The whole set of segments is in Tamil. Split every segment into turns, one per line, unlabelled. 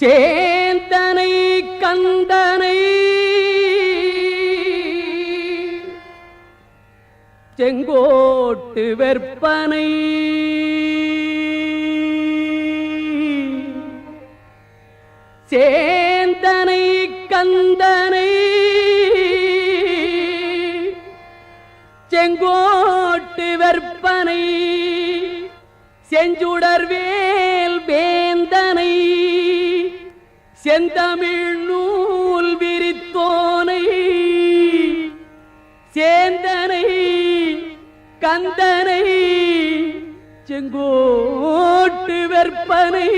சேந்தனை கந்தனை. செங்கோட்டு வெற்பனை. சேந்தனை கந்தனை. செங்கோட்டு வெற்பனை. செஞ்சுடர்வேல் வேந்தனை. செந்தமிழ் நூல் விரித்தோனை சேந்தனை கந்தனை செங்கோட்டு வெற்பனை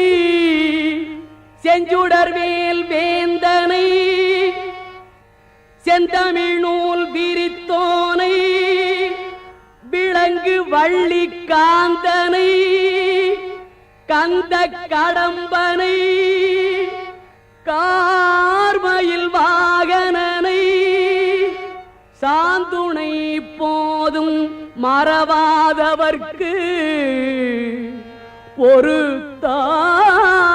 செஞ்சுடர்வேல் வேந்தனை செந்தமிழ் நூல் விரித்தோனை விளங்கு வள்ளி காந்தனை கந்த கடம்பனை கார்மயில் வாகனனை சாந்துணை போதும் மறவாதவர்க்கு ஒரு தாழ்வில்லையே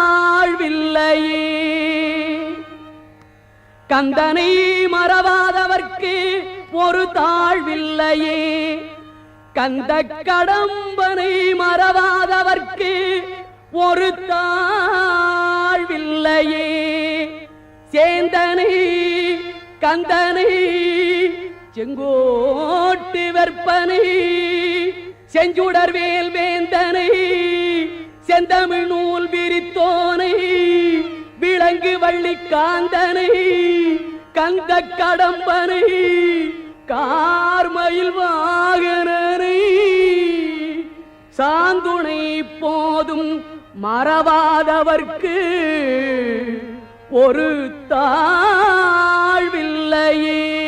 கந்தனை மறவாதவர்க்கு ஒரு தாழ்வில்லையே கந்த கடம்பனை மறவாதவர்க்கு ஒரு தாழ்வில்லையே கந்தனை செங்கோட்டு வெற்பனை செஞ்சுடர் வேல் வேந்தனை செந்தமிழ் நூல் விரித்தோனை விளங்கு வள்ளி காந்தனை கந்த கடம்பனை கார்மயில் வாகனனை சாந்துணை போதும் மறவாதவர்க்கு ஒரு தாழ்வில் தாழ்வில்லையே